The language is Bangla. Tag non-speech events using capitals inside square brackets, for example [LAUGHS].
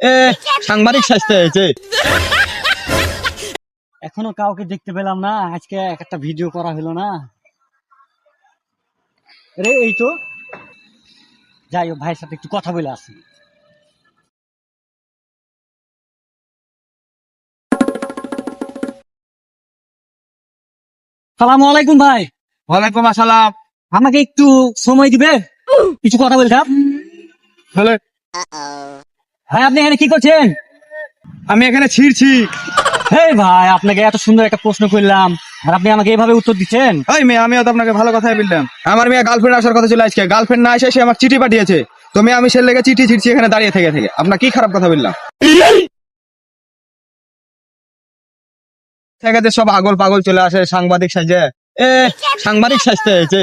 এ সাংবাদিক স্বাস্থ্য হয়েছে। [LAUGHS] এখনও কাউকে দেখতে পেলাম না আজকে একটা ভিডিও করা হলো না। রে এই তো। যাই হোক ভাইয়ের সাথে একটু কথা বলে আসি। সালাম আলাইকুম ভাই। ওয়ালাইকুম আসসালাম। আমাকে একটু সময় দিবে? কিছু কথা বলতাম হলে ভাই আপনি এখানে কি করছেন? আমি এখানে ছিড়ছি। হেই ভাই আপনাকে এত সুন্দর একটা প্রশ্ন করলাম। আর আপনি আমাকে এভাবে উত্তর দিচ্ছেন? ওই মেয়ে আমিও তো আপনাকে ভালো কথাই বললাম। আমার মেয়ে গার্লফ্রেন্ড আসার কথা ছিল আজকে। গার্লফ্রেন্ড না এসে সে আমার চিঠি পাঠিয়েছে। তো মেয়ে আমি সে লেগে চিঠি ছিড়ছি এখানে দাঁড়িয়ে থেকে থেকে। আপনার কি খারাপ কথা বললাম? ঠিক আছে সব আগল পাগল চলে আসে সাংবাদিক সাজে। এ সাংবাদিক সাজতে হয়েছে।